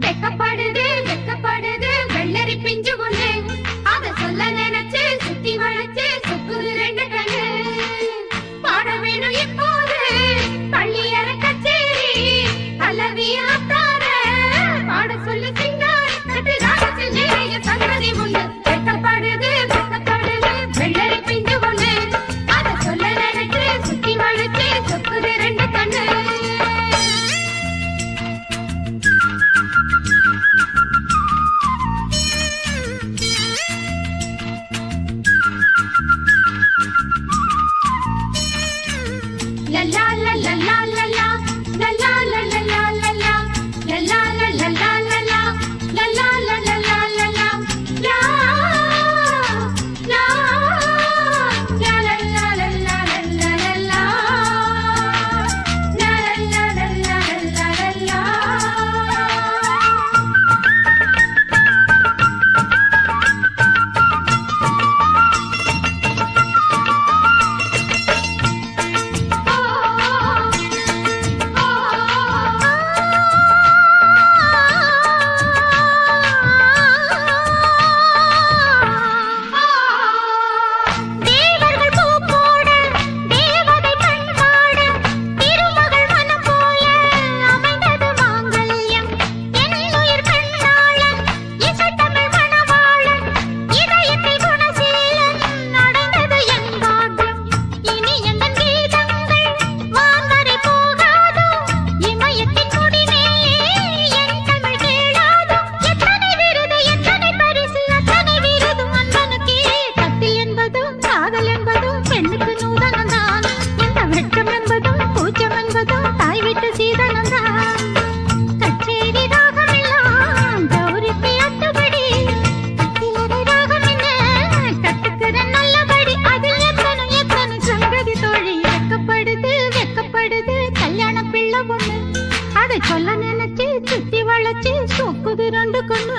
வெக்கப்படுது வெக்கப்படுது வெள்ளரி பிஞ்சு ஒண்ணு அத சொல்ல நினைச்சு சுத்தி வளைச்சு la la la la கொல்ல நினைச்சு சுத்தி வளைச்சு சொக்குது ரெண்டு கண்ணு